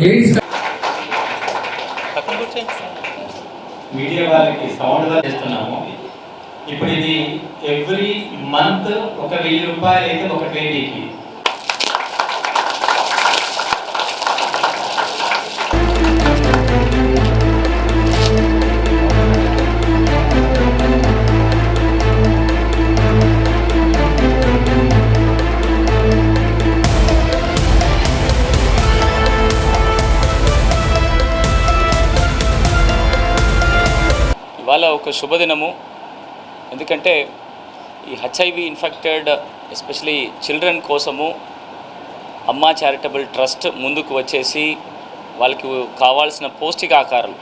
AIDS శుభదినము. ఎందుకంటే ఈ HIV infected especially children కోసము అమ్మా చారిటబుల్ ట్రస్ట్ ముందుకు వచ్చేసి వాళ్ళకి కావాల్సిన పౌష్టికాకారాలు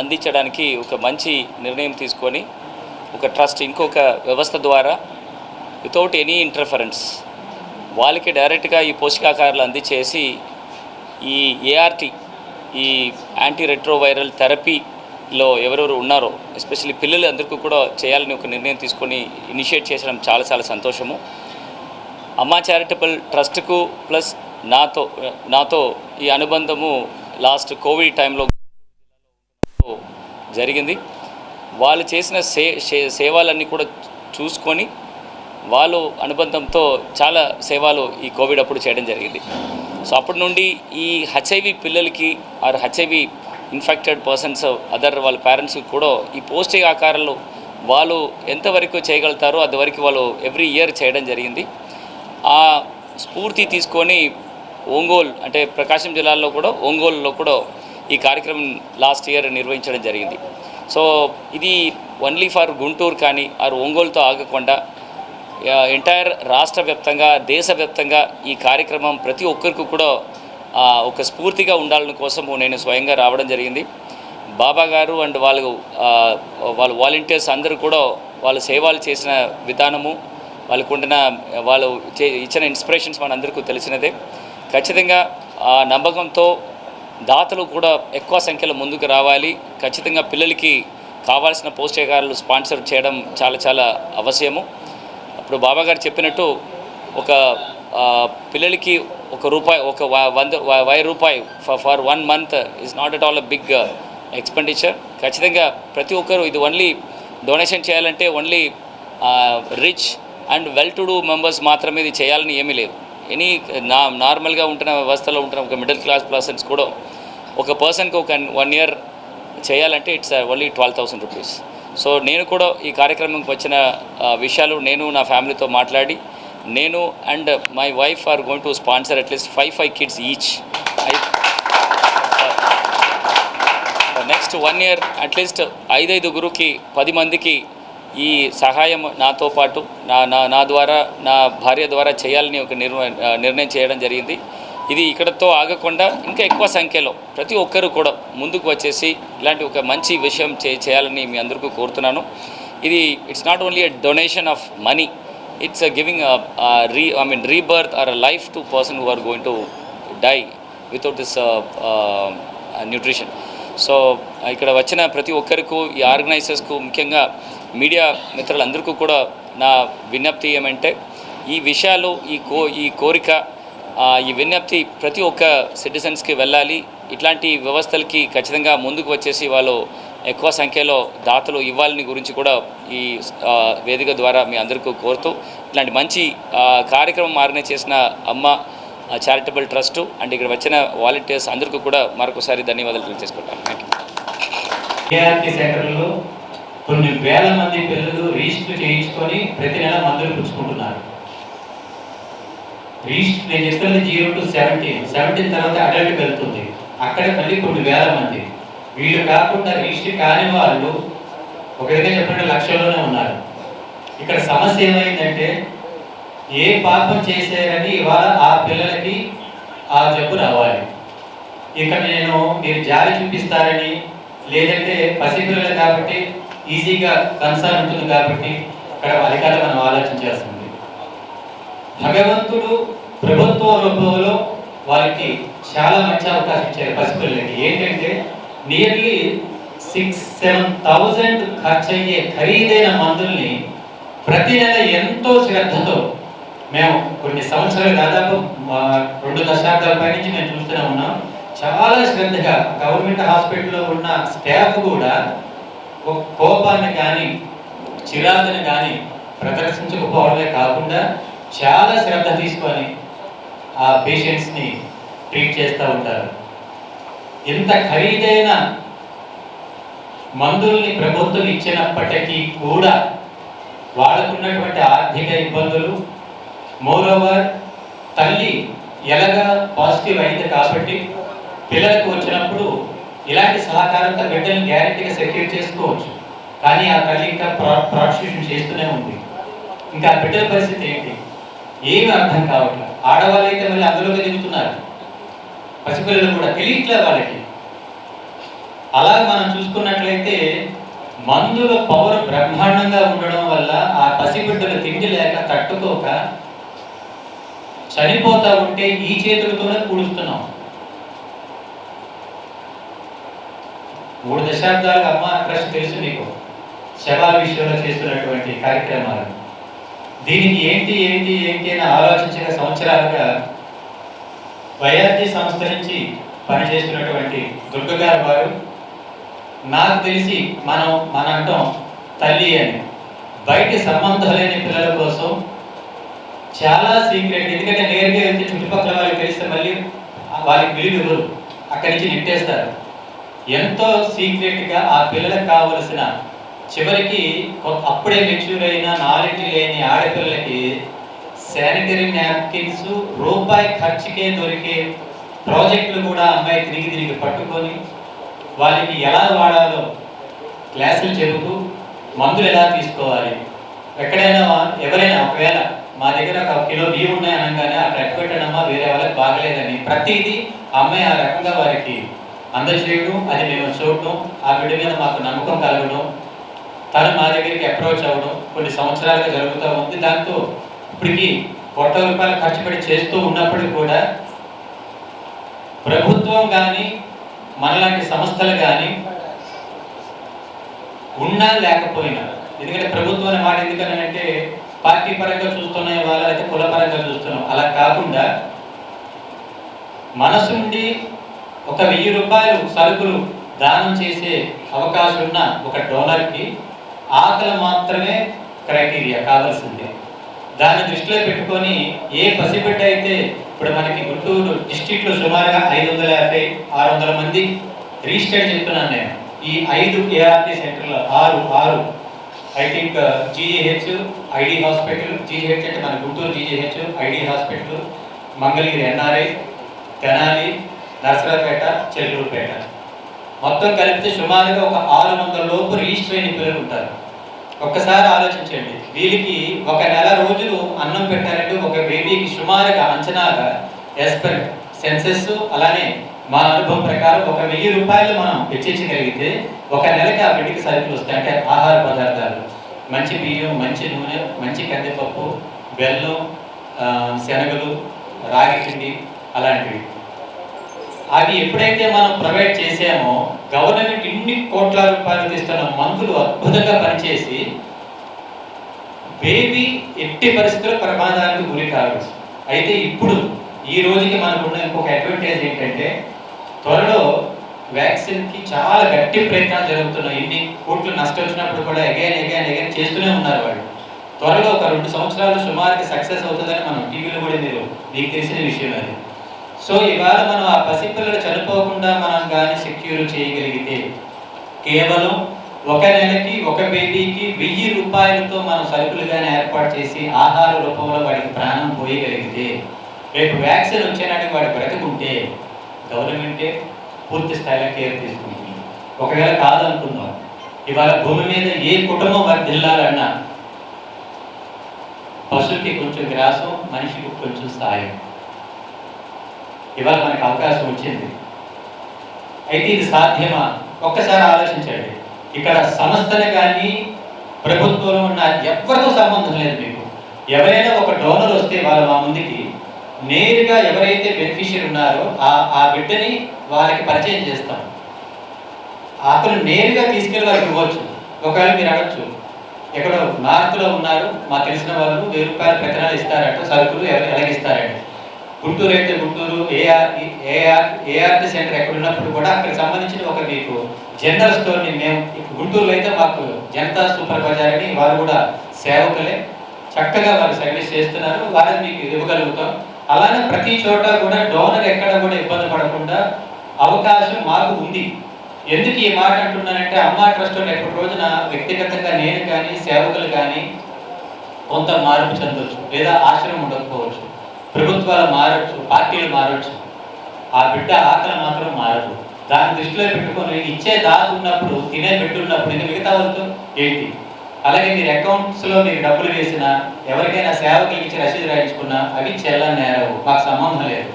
అందించడానికి ఒక మంచి నిర్ణయం తీసుకొని ఒక ట్రస్ట్ ఇంకొక వ్యవస్థ ద్వారా వితౌట్ ఎనీ ఇంటర్ఫరెన్స్ వాళ్ళకి డైరెక్ట్గా ఈ పౌష్టికాహారాలు అందించేసి ఈ ఏఆర్టీ ఈ యాంటీ రెట్రోవైరల్ థెరపీ లో ఎవరెవరు ఉన్నారో ఎస్పెషల్లీ పిల్లలు అందరికీ కూడా చేయాలని ఒక నిర్ణయం తీసుకొని ఇనిషియేట్ చేసడం చాలా చాలా సంతోషము. అమ్మా చారిటబుల్ ట్రస్ట్కు ప్లస్ నాతో నాతో ఈ అనుబంధము లాస్ట్ కోవిడ్ టైంలో జరిగింది. వాళ్ళు చేసిన సే సేవలన్నీ కూడా చూసుకొని వాళ్ళు అనుబంధంతో చాలా సేవలు ఈ కోవిడ్ అప్పుడు చేయడం జరిగింది. సో అప్పటి నుండి ఈ హెచ్ఐవి పిల్లలకి or HIV infected persons other వాళ్ళ పేరెంట్స్కి కూడా ఈ పౌష్టికాహారాలు వాళ్ళు ఎంతవరకు చేయగలుగుతారో అంతవరకు వాళ్ళు ఎవ్రీ ఇయర్ చేయడం జరిగింది. ఆ స్ఫూర్తి తీసుకొని ఒంగోలు అంటే ప్రకాశం జిల్లాలో కూడా ఒంగోలులో కూడా ఈ కార్యక్రమం లాస్ట్ ఇయర్ నిర్వహించడం జరిగింది. సో ఇది ఓన్లీ ఫర్ గుంటూరు కానీ ఆరు ఒంగోలుతో ఆగకుండా ఎంటైర్ రాష్ట్ర వ్యాప్తంగా దేశవ్యాప్తంగా ఈ కార్యక్రమం ప్రతి ఒక్కరికి కూడా ఒక స్ఫూర్తిగా ఉండాలని కోసము నేను స్వయంగా రావడం జరిగింది. బాబా గారు అండ్ వాళ్ళు వాళ్ళ వాలంటీర్స్ అందరూ కూడా వాళ్ళు సేవలు చేసిన విధానము వాళ్ళకు ఉండిన వాళ్ళు చే ఇచ్చిన ఇన్స్పిరేషన్స్ మనందరికీ తెలిసినదే. ఖచ్చితంగా ఆ నమ్మకంతో దాతలు కూడా ఎక్కువ సంఖ్యలో ముందుకు రావాలి. ఖచ్చితంగా పిల్లలకి కావాల్సిన పౌష్టికాహారాలు స్పాన్సర్ చేయడం చాలా చాలా అవసరము. ఇప్పుడు బాబా గారు చెప్పినట్టు ఒక పిల్లలకి ఒక రూపాయి ఒక వంద వై రూపాయి for one month is not at all a big expenditure ఖచ్చితంగా ప్రతి ఒక్కరు ఇది ఓన్లీ డొనేషన్ చేయాలంటే only rich and well to do members మాత్రమే ఇది చేయాలని ఏమీ లేదు. ఎనీ నా నార్మల్గా ఉంటున్న వ్యవస్థలో ఉంటున్న ఒక మిడిల్ క్లాస్ పర్సన్స్ కూడా ఒక పర్సన్కి ఒక వన్ ఇయర్ చేయాలంటే it's only twelve thousand rupees so నేను కూడా ఈ కార్యక్రమంకి వచ్చిన విషయాలు నేను నా ఫ్యామిలీతో మాట్లాడి నేను and my wife are going to sponsor at least five five kids each next one year at least ఐదైదుగురుకి పది మందికి ఈ సహాయం నాతో పాటు నా నా నా ద్వారా నా భార్య ద్వారా చేయాలని ఒక నిర్వ నిర్ణయం చేయడం జరిగింది. ఇది ఇక్కడతో ఆగకుండా ఇంకా ఎక్కువ సంఖ్యలో ప్రతి ఒక్కరు కూడా ముందుకు వచ్చేసి ఇలాంటి ఒక మంచి విషయం చే చేయాలని మీ అందరికీ కోరుతున్నాను. ఇది it's not only a donation of money it's giving re I mean rebirth or life to person who are going to die without this nutrition so ఇక్కడ వచ్చిన ప్రతి ఒక్కరికి ఈ ఆర్గనైజర్స్కు ముఖ్యంగా మీడియా మిత్రులందరికీ కూడా నా విజ్ఞప్తి ఏమంటే ఈ విషయాలు ఈ కో ఈ కోరిక ఈ విజ్ఞప్తి ప్రతి ఒక్క సిటిజన్స్కి వెళ్ళాలి. ఇట్లాంటి వ్యవస్థలకి ఖచ్చితంగా ముందుకు వచ్చేసి వాళ్ళు ఎక్కువ సంఖ్యలో దాతలు ఇవ్వాలని గురించి కూడా ఈ వేదిక ద్వారా మీ అందరికీ కోరుతూ ఇట్లాంటి మంచి కార్యక్రమం ఆర్గనైజ్ చేసిన అమ్మ చారిటబుల్ ట్రస్ట్ అండ్ ఇక్కడ వచ్చిన వాలంటీర్స్ అందరికీ కూడా మరొకసారి ధన్యవాదాలు తెలియజేసుకుంటాను సెంటర్లో కొన్ని వేల మంది పిల్లలు రిజిస్టర్ చేయించుకొని ప్రతి నెల మందులు పుచ్చుకుంటున్నారు. రిజిస్టర్ నేను చెప్తున్నది జీరో టు సెవెంటీన్. సెవెంటీన్ తర్వాత అడల్ట్ వెళ్తుంది. అక్కడ మళ్ళీ కొన్ని వేల మంది. వీళ్ళు కాకుండా రిజిస్ట్రీ కాని వాళ్ళు ఒక విధంగా చెప్పండి లక్షల్లోనే ఉన్నారు. ఇక్కడ సమస్య ఏమైందంటే ఏ పాపం చేశారని ఇవాళ ఆ పిల్లలకి ఆ జబ్బు రావాలి. ఇక్కడ నేను మీరు జాలి చూపిస్తారని లేదంటే పసిపిల్లలు కాబట్టి ఈజీగా కన్సర్న్ ఉంటుంది కాబట్టి ఇక్కడ అధికారులు మనం ఆలోచించాల్సింది భగవంతుడు ప్రభుత్వ రూపంలో వారికి చాలా మంచి అవకాశం ఇచ్చారు పసిపిల్లలకి ఏంటంటే నియర్లీ సిక్స్ సెవెన్ థౌజండ్ ఖర్చు అయ్యే ఖరీదైన మందుల్ని ప్రతి నెల ఎంతో శ్రద్ధతో మేము కొన్ని సంవత్సరాలు దాదాపు మా రెండు దశాబ్దాల పైనుంచి మేము చూస్తూనే ఉన్నాం. చాలా శ్రద్ధగా గవర్నమెంట్ హాస్పిటల్లో ఉన్న స్టాఫ్ కూడా కోపాన్ని కానీ చిరాకుని కానీ ప్రదర్శించకపోవడమే కాకుండా చాలా శ్రద్ధ తీసుకొని ఆ పేషెంట్స్ని ట్రీట్ చేస్తూ ఉంటారు. ఎంత ఖరీదైన మందుల్ని ప్రభుత్వం ఇచ్చినప్పటికీ కూడా వాళ్ళకున్నటువంటి ఆర్థిక ఇబ్బందులు. మోరోవర్ తల్లి ఎలాగా పాజిటివ్ అయింది కాబట్టి పిల్లలకు వచ్చినప్పుడు ఇలాంటి సహకారంతో బిడ్డలు గ్యారెంటీగా సెక్యూర్ చేసుకోవచ్చు. కానీ ఆ తల్లి ఇంకా ప్రాసిక్యూషన్ చేస్తూనే ఉంది. ఇంకా బిడ్డల పరిస్థితి ఏంటి? ఏమి అర్థం కావట్లేదు. ఆడవాళ్ళు అయితే మళ్ళీ అందులోకి దిగుతున్నారు. పసిపిల్లలు కూడా తెలియట్లే వాళ్ళకి. అలా మనం చూసుకున్నట్లయితే మందుల పవర్ బ్రహ్మాండంగా ఉండడం వల్ల ఆ పసిబిడ్డలు తిండి లేక తట్టుకోక చనిపోతా ఉంటే ఈ చేతులతోనే పూడుస్తున్నాం మూడు దశాబ్దాలుగా అమ్మ ట్రస్ట్ తెలుసు నీకు. శవా విషయంలో చేస్తున్నటువంటి కార్యక్రమాలు. దీనికి ఏంటి ఏంటి ఏంటి అని ఆలోచించిన సంవత్సరాలుగా వైఆర్జీ సంస్థ నుంచి పనిచేస్తున్నటువంటి దుర్గ గారు వారు నాకు తెలిసి మనం మన అంటాం తల్లి అని. బయట సంబంధం లేని పిల్లల కోసం చాలా సీక్రెట్ ఎందుకంటే నేరుగా వెళ్తే చుట్టుపక్కల వాళ్ళకి తెలిస్తే మళ్ళీ వాళ్ళకి విలువ ఇవ్వరు. అక్కడి నుంచి నెట్టేస్తారు. ఎంతో సీక్రెట్గా ఆ పిల్లలకు కావలసిన చివరికి అప్పుడే మెచ్యూర్ అయిన నాలెడ్జ్ లేని ఆడపిల్లలకి శానిటరీ నాప్కిన్స్ రూపాయి ఖర్చుకే దొరికే ప్రాజెక్టులు కూడా అమ్మాయి తిరిగి తిరిగి పట్టుకొని వాళ్ళకి ఎలా వాడాలో క్లాసులు చెబుతూ మందులు ఎలా తీసుకోవాలి? ఎక్కడైనా ఎవరైనా ఒకవేళ మా దగ్గర ఒక కిలో బియ్యం ఉన్నాయి అనగానే అక్కడ ఎట్టుపెట్టడమ్మా వేరే వాళ్ళకి బాగలేదని ప్రతిదీ అమ్మాయి ఆ రకంగా వారికి అందజేయడం అది మేము చూడటం ఆ బిడ్డ మీద మాకు నమ్మకం కలగడం తను మా దగ్గరికి అప్రోచ్ అవ్వడం కొన్ని సంవత్సరాలుగా జరుగుతూ ఉంది. దాంతో ఇప్పటికీ కోట్ల రూపాయలు ఖర్చు పెట్టి చేస్తూ ఉన్నప్పటికీ కూడా ప్రభుత్వం కానీ మనలాంటి సంస్థలు కానీ ఉన్నా లేకపోయినా ఎందుకంటే ప్రభుత్వం అనే మాట ఎందుకనంటే పార్టీ పరంగా చూస్తున్నాయి వాళ్ళు అయితే కుల పరంగా చూస్తున్నాం. అలా కాకుండా మనసుండి ఒక వెయ్యి రూపాయలు సరుకులు దానం చేసే అవకాశం ఉన్న ఒక డోనర్కి ఆకలి మాత్రమే క్రైటీరియా కావాల్సిందే. దాన్ని దృష్టిలో పెట్టుకొని ఏ పసిబిడ్డ అయితే ఇప్పుడు మనకి గుంటూరు డిస్టిక్లో సుమారుగా ఐదు వందల యాభై ఆరు వందల మంది రిజిస్టర్డ్ చెప్తున్నాను నేను. ఈ ఐదు ఏఆర్టీ సెంటర్లో ఆరు ఆరు I think GGH ID hospital GGH అంటే మన Guntur GGH ID hospital Mangalagiri NRI Tenali Narasaraopet Chellurupet. మొత్తం కలిపితే సుమారుగా ఒక ఆరు వందల లోపు రిజిస్టర్ అయిన పిల్లలు ఉంటారు. ఒక్కసారి ఆలోచించండి. వీళ్ళకి ఒక నెల రోజులు అన్నం పెట్టారంటే ఒక బేబీకి సుమారుగా అంచనాగా ఎస్పర్ సెన్సెస్ అలానే మా అనుభవం ప్రకారం ఒక వెయ్యి రూపాయలు మనం వెచ్చించగలిగితే ఒక నెలకి ఆ బిడ్డకి సరుకులు వస్తాయి. అంటే ఆహార పదార్థాలు. మంచి బియ్యం మంచి నూనె మంచి కందిపప్పు బెల్లం శనగలు రాగి పిండి అలాంటివి. అవి ఎప్పుడైతే మనం ప్రొవైడ్ చేసామో గవర్నమెంట్ ఇన్ని కోట్ల రూపాయలు తీస్తున్న మందులు అద్భుతంగా పనిచేసి బేబీ ఎట్టి పరిస్థితుల్లో ప్రమాదానికి గురి కావచ్చు అయితే ఇప్పుడు ఈ రోజుకి మనకున్న ఇంకొక అడ్వాంటేజ్ ఏంటంటే త్వరలో వ్యాక్సిన్కి చాలా గట్టి ప్రయత్నాలు జరుగుతున్నాయి. ఇన్ని కోట్లు నష్టం వచ్చినప్పుడు కూడా ఎగైన్ ఎగైన్ ఎగైన్ చేస్తూనే ఉన్నారు వాళ్ళు. త్వరలో ఒక రెండు సంవత్సరాలు సుమారుకి సక్సెస్ అవుతుందని మనం టీవీలో కూడా మీరు మీకు తెలిసిన విషయం అది. సో ఇవాళ మనం ఆ పసిపిల్లలు చనిపోకుండా మనం కానీ సెక్యూర్ చేయగలిగితే కేవలం ఒక నెలకి ఒక బేబీకి వెయ్యి రూపాయలతో మనం సరుకులు కానీ ఏర్పాటు చేసి ఆహార రూపంలో వాడికి ప్రాణం పోయగలిగితే రేపు వ్యాక్సిన్ వచ్చేనాటికి వాడు బ్రతుకుంటే గవర్నమెంటే పూర్తి స్థాయిలో కేర్ తీసుకుంటుంది. ఒకవేళ కాదనుకుందాం ఇవాళ భూమి మీద ఏ కుటుంబం వర్ధిల్లాలన్నా పశువుకి కొంచెం గ్రాసం మనిషికి కొంచెం సాయం. ఇవాళ మనకు అవకాశం వచ్చింది. అయితే ఇది సాధ్యమా? ఒక్కసారి ఆలోచించండి. ఇక్కడ సంస్థలు కానీ ప్రభుత్వంలో ఉన్న ఎవరితో సంబంధం లేదు మీకు. ఎవరైనా ఒక డోనర్ వస్తే వాళ్ళు మా ముందుకి నేరుగా ఎవరైతే బెనిఫిషియర్ ఉన్నారో ఆ ఆ బిడ్డని వాళ్ళకి పరిచయం చేస్తాం. అతను నేరుగా తీసుకెళ్ళి ఇవ్వచ్చు. ఒకవేళ మీరు అడగచ్చు. ఎక్కడో నార్త్లో ఉన్నారు మాకు తెలిసిన వాళ్ళు వెయ్యి రూపాయల ప్రతినాలు ఇస్తారట సరుకులు ఎవ- ఎలాగిస్తారండి గుంటూరు అయితే Guntur AR AR ART centre ఎక్కడ ఉన్నప్పుడు కూడా అక్కడికి సంబంధించిన ఒక మీకు జనరల్ స్టోర్ని మేము గుంటూరులో అయితే మాకు జనతా సూపర్ బజార్ అని వారు కూడా సేవకులే. చక్కగా వారు సర్వీస్ చేస్తున్నారు. వారిని మీకు ఇవ్వగలుగుతాం. అలానే ప్రతి చోట కూడా డోనర్ ఎక్కడ కూడా ఇబ్బంది పడకుండా అవకాశం మాకు ఉంది. ఎందుకు ఈ మాట అంటున్నానంటే అమ్మా ట్రస్ట్ ఎప్పటి రోజున వ్యక్తిగతంగా నేను కానీ సేవకులు కానీ కొంత మార్పు చెందవచ్చు లేదా ఆశ్రయం ఉండకపోవచ్చు. ప్రభుత్వాలు మారచ్చు పార్టీలు మారచ్చు. ఆ బిడ్డ ఆకలి మాత్రం మారదు. దాన్ని దృష్టిలో పెట్టుకొని ఇచ్చే దాత ఉన్నప్పుడు తినే పెట్టున్నప్పుడు ఉన్నప్పుడు ఇంకా మిగతా వాళ్ళతో ఏంటి? అలాగే మీరు అకౌంట్స్లో మీరు డబ్బులు వేసినా ఎవరికైనా సేవకులు ఇచ్చి రసీదు రాయించుకున్నా అవి చెల్లని నేరవు. మాకు సంబంధం లేదు.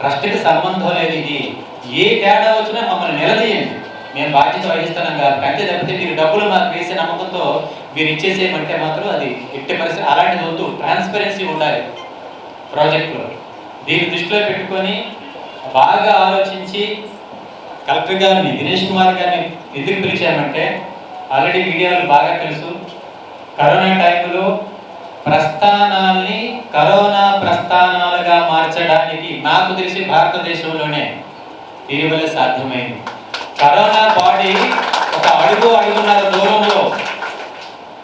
ట్రస్ట్కి సంబంధం లేదు ఇది. ఏ తేడా వచ్చినా మమ్మల్ని నిలదీయండి. మేము బాధ్యత వహిస్తున్నాం కాబట్టి అంతే తప్పితే మీరు డబ్బులు మాకు వేసే నమ్మకంతో మీరు ఇచ్చేసేయమంటే మాత్రం అది ఎట్టి పరిస్థితి అలాంటిది వద్దు. ట్రాన్స్పరెన్సీ ఉండాలి. ప్రాజెక్టులో. దీన్ని దృష్టిలో పెట్టుకొని బాగా ఆలోచించి కలెక్టర్ గారిని దినేష్ కుమార్ గారిని ఎందుకు పిలిచామంటే ఆల్రెడీ మీడియాలో బాగా తెలుసు. కరోనా టైంలో ప్రస్థానాల్ని కరోనా ప్రస్థానాలుగా మార్చడానికి నాకు తెలిసి భారతదేశంలోనే దీని సాధ్యమైంది. కరోనా బాడీ ఒక అడుగు అడుగున్నర దూరంలో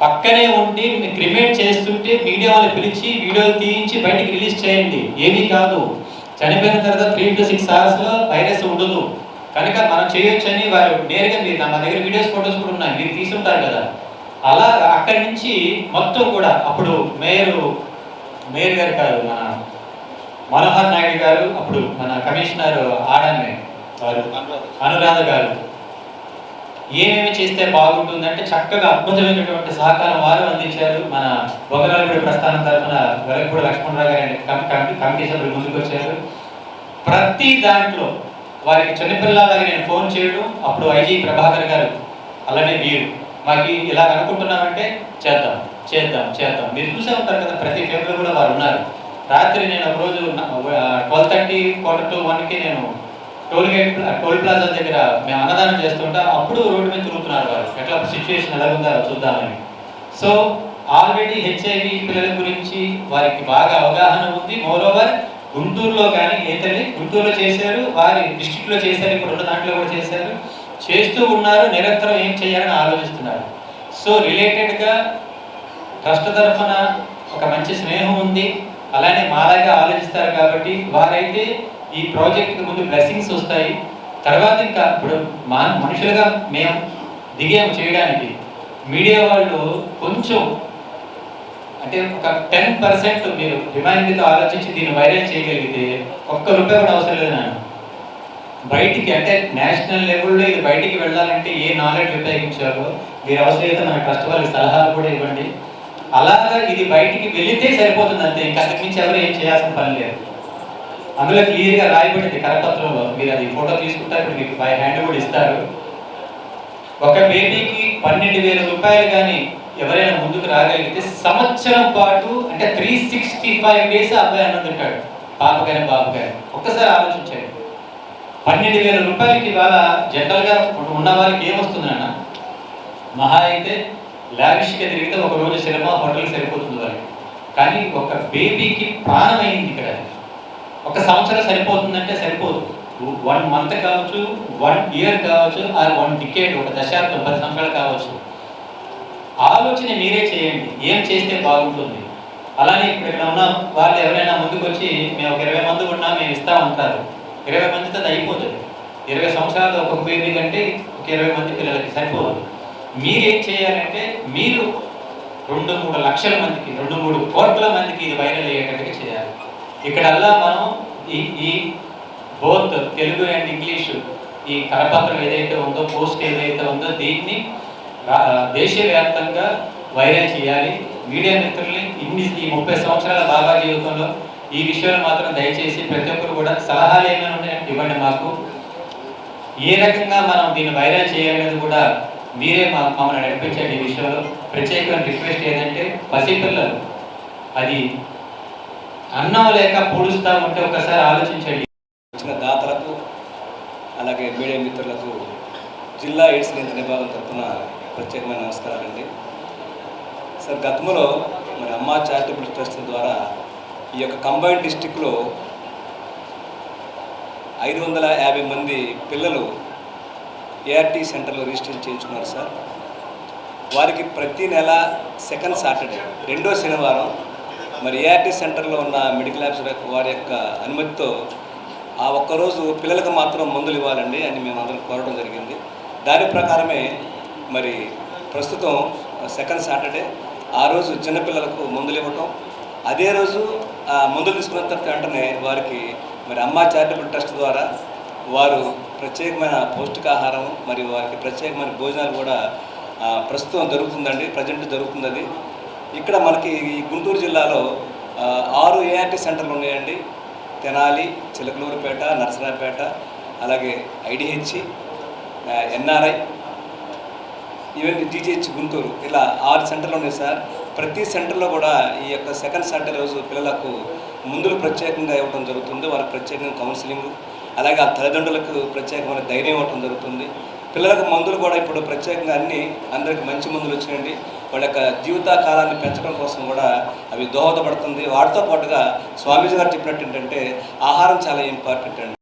పక్కనే ఉండి క్రిమేట్ చేస్తుంటే మీడియా వాళ్ళు పిలిచి వీడియోలు తీయించి బయటికి రిలీజ్ చేయండి. ఏమీ కాదు. చనిపోయిన తర్వాత త్రీ టు సిక్స్ అవర్స్లో వైరస్ ఉండదు. కనుక మనం చేయొచ్చని వారు నేరుగా మీరు నా దగ్గర వీడియోస్ ఫొటోస్ కూడా ఉన్నాయి. మీరు తీసుంటారు కదా. అలా అక్కడి నుంచి మొత్తం కూడా అప్పుడు మేయర్ మేయర్ గారు కాదు మన మనోహర్ నాయుడు గారు అప్పుడు మన కమిషనర్ ఆడమే. వారు అనురాధ గారు. ఏమేమి చేస్తే బాగుంటుందంటే చక్కగా అద్భుతమైనటువంటి సహకారం వారు అందించారు. మన బొగరాలపూడి ప్రస్థానం తరఫున వెలగపూడి లక్ష్మణరావు గారి కమి- కమిటీ కమిటీ సభ్యులు ముందుకు వచ్చారు. ప్రతి దాంట్లో వారికి చిన్నపిల్లలకి నేను ఫోన్ చేయడం అప్పుడు ఐజీ ప్రభాకర్ గారు అలానే మీరు మాకు ఇలా అనుకుంటున్నామంటే చేద్దాం చేద్దాం చేద్దాం. మీరు చూసే ఉంటారు కదా ప్రతి ఫేమ్లో కూడా వారు ఉన్నారు. రాత్రి నేను ఒక రోజు ట్వెల్వ్ థర్టీ క్వార్టర్ టు వన్కి నేను టోల్ గేట్ టోల్ ప్లాజా దగ్గర మేము అన్నదానం చేస్తుంటే అప్పుడు రోడ్డు మీద తిరుగుతున్నారు వారు. ఎట్లా సిచ్యువేషన్ ఎలా ఉందో చూద్దామని. సో ఆల్రెడీ హెచ్ఐవి పిల్లల గురించి వారికి బాగా అవగాహన ఉంది. మోరోవర్ గుంటూరులో కానీ ఏతల్లి గుంటూరులో చేశారు వారి డిస్టిక్లో చేశారు ఇప్పుడు ఉన్న దాంట్లో కూడా చేశారు. చేస్తూ ఉన్నారు నిరంతరం ఏం చేయాలని ఆలోచిస్తున్నారు. సో రిలేటెడ్గా ట్రస్ట్ తరఫున ఒక మంచి స్నేహం ఉంది. అలానే మాలాగా ఆలోచిస్తారు కాబట్టి వారైతే ఈ ప్రాజెక్ట్ ముందు బ్లెస్సింగ్స్ వస్తాయి. తర్వాత ఇంకా ఇప్పుడు మా మనుషులుగా మేము దిగాము చేయడానికి. మీడియా వాళ్ళు కొంచెం అంటే ఒక టెన్ పర్సెంట్ మీరు హ్యుమానిటీతో ఆలోచించి దీన్ని వైరల్ చేయగలిగితే ఒక్క రూపాయి కూడా అవసరం లేదు నాన్న. బయటికి అంటే నేషనల్ లెవెల్లో ఇది బయటికి వెళ్ళాలంటే ఏ నాలెడ్జ్ ఉపయోగించాలో మీరు అవసరమైతే మన ట్రస్ట్ వాళ్ళకి సలహాలు కూడా ఇవ్వండి. అలాగా ఇది బయటికి వెళితే సరిపోతుంది అంతే. ఇంకా అంతకు మించి ఎవరు ఏం చేయాల్సిన పని లేదు. అందులో క్లియర్గా రాయబడింది కరపత్రంలో మీరు అది ఫోటో తీసుకుంటారు ఇప్పుడు మీకు బై హ్యాండ్ కూడా ఇస్తారు. ఒక బేబీకి పన్నెండు వేల రూపాయలు కానీ ఎవరైనా ముందుకు రాగలిగితే సంవత్సరం పాటు అంటే త్రీ సిక్స్టీ ఫైవ్ డేస్ అబ్బాయి అన్నది ఉంటాడు పాప కానీ బాబు కానీ ఒక్కసారి ఆలోచించండి. పన్నెండు వేల రూపాయలకి ఇవాళ జనరల్గా ఉన్న వారికి ఏమొస్తుందన్న మహా అయితే లావిష్గా తిరిగితే ఒక రోజు సినిమా హోటల్కి సరిపోతుంది వాళ్ళకి. కానీ ఒక బేబీకి ప్రాణం అయింది ఇక్కడ ఒక సంవత్సరం సరిపోతుందంటే సరిపోదు. వన్ మంత్ కావచ్చు వన్ ఇయర్ కావచ్చు ఆర్ వన్ టికెట్ ఒక దశాబ్దం పది సంవత్సరాలు కావచ్చు. ఆలోచన మీరే చేయండి. ఏం చేస్తే బాగుంటుంది? అలానే ఇప్పుడు ఇక్కడ ఉన్న వాళ్ళు ఎవరైనా ముందుకు వచ్చి మేము ఒక ఇరవై మంది ఉన్నా మేము ఇస్తా ఉంటారు ఇరవై మందితో అది అయిపోతుంది. ఇరవై సంవత్సరాలు ఒక్కొక్క బేబీ కంటే ఒక ఇరవై మంది పిల్లలకి సరిపోదు. మీరేం చేయాలంటే మీరు రెండు మూడు లక్షల మందికి రెండు మూడు కోట్ల మందికి ఇది వైరల్ అయ్యేటట్టుగా చేయాలి. ఇక్కడల్లా మనం ఈ ఈ బోత్ తెలుగు అండ్ ఇంగ్లీష్ ఈ కరపత్రం ఏదైతే ఉందో పోస్ట్ ఏదైతే ఉందో దీన్ని దేశవ్యాప్తంగా వైరల్ చేయాలి. మీడియా మిత్రుల్ని ఇన్ని ఈ ముప్పై సంవత్సరాల బాబా జీవితంలో ఈ విషయాలు మాత్రం దయచేసి ప్రతి ఒక్కరు కూడా సలహాలు ఏమైనా ఉన్నాయంటే ఇవ్వండి మాకు. ఏ రకంగా మనం దీన్ని వైరల్ చేయాలనేది కూడా మీరే మా మమ్మల్ని నడిపించండి ఈ విషయంలో. ప్రత్యేకమైన రిక్వెస్ట్ ఏంటంటే పసిపిల్లలు. అది అన్నం లేక పొడుస్తా ఉంటే ఒకసారి ఆలోచించండి. వచ్చిన దాతలకు అలాగే మీడియా మిత్రులకు జిల్లా ఎయిడ్స్ నియంత్రణ విభాగం తరఫున ప్రత్యేకమైన నమస్కారాలండి. సార్ గతంలో మరి అమ్మా చారిటబుల్ ట్రస్ట్ ద్వారా ఈ యొక్క కంబైన్ డిస్టిక్లో ఐదు వందల యాభై మంది పిల్లలు ఏఆర్టీ సెంటర్లో రిజిస్టర్ చేయించుకున్నారు సార్. వారికి ప్రతి నెల సెకండ్ సాటర్డే రెండో శనివారం మరి ఏఆర్టీ సెంటర్లో ఉన్న మెడికల్ ఆఫీసర్ వారి యొక్క అనుమతితో ఆ ఒక్కరోజు పిల్లలకు మాత్రం మందులు ఇవ్వాలండి అని మేము అందరం కోరడం జరిగింది. దాని ప్రకారమే మరి ప్రస్తుతం సెకండ్ సాటర్డే ఆ రోజు చిన్నపిల్లలకు మందులు ఇవ్వటం. అదే రోజు ఆ మందులు తీసుకున్న తర్వాత వెంటనే వారికి మరి అమ్మా చారిటబుల్ ట్రస్ట్ ద్వారా వారు ప్రత్యేకమైన పౌష్టికాహారం మరియు వారికి ప్రత్యేకమైన భోజనాలు కూడా ప్రస్తుతం జరుగుతుందండి ప్రజెంట్ జరుగుతుంది ఇక్కడ మనకి ఈ గుంటూరు జిల్లాలో ఆరు ఏఆర్టీ సెంటర్లు ఉన్నాయండి. తెనాలి చిలకలూరుపేట నరసరాపేట అలాగే IDH NRI even GGH Guntur. ఇలా ఆరు సెంటర్లు ఉన్నాయి సార్. ప్రతి సెంటర్లో కూడా ఈ యొక్క సెకండ్ సాటర్డే రోజు పిల్లలకు ముందులు ప్రత్యేకంగా ఇవ్వడం జరుగుతుంది. వారికి ప్రత్యేకంగా కౌన్సిలింగ్ అలాగే ఆ తల్లిదండ్రులకు ప్రత్యేకమైన ధైర్యం ఇవ్వడం జరుగుతుంది. పిల్లలకు మందులు కూడా ఇప్పుడు ప్రత్యేకంగా అన్ని అందరికి మంచి మందులు వచ్చినాయండి. వాళ్ళ యొక్క జీవిత కాలాన్ని పెంచడం కోసం కూడా అవి దోహదపడుతుంది. వాటితో పాటుగా స్వామీజీ గారు చెప్పినట్టు ఏంటంటే ఆహారం చాలా ఇంపార్టెంట్ అండి.